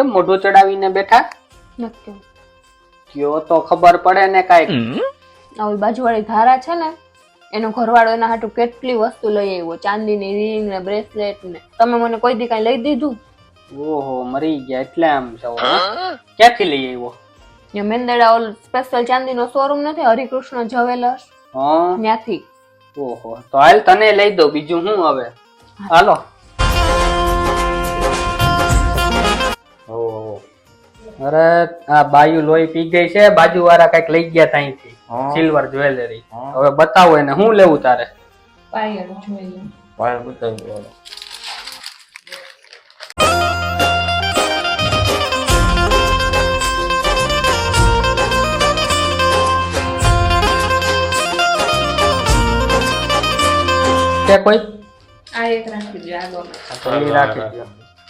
કેમ મોઢું ચડાવીને બેઠા? નક્કી. કયો તો ખબર પડે ને કાંઈક. આ બાજુવાળી ધારા છે ને એનો ઘરવાળો એના હાટુ કેટલી વસ્તુ લઈ આવ્યો ચાંદીની રિંગ ને બ્રેસલેટ ને. તમે મને કોઈ દી કાંઈ લઈ દીધું? ઓહો મરી ગયા એટલે આમ છો. ક્યાંથી લઈ આવ્યો? ને મેંદડા ઓલ સ્પેશિયલ ચાંદીનો શોરૂમ નથી હરિકૃષ્ણ જ્વેલર્સ હા? ત્યાંથી. ઓહો તો હાલ તને લઈ દો બીજું શું હવે? હાલો. અરે આ બાયુ લોહી પી ગઈ છે બાજુ વાળા કંઈક લઈ ગયા ત્યાંથી. સિલ્વર જ્વેલરી હવે બતાવો એને શું લેવું તારે? પાયલ જોઈએ પાયલ બતાવી કે કોઈ? આ એક રાખી દો આગળ તો રાખી દો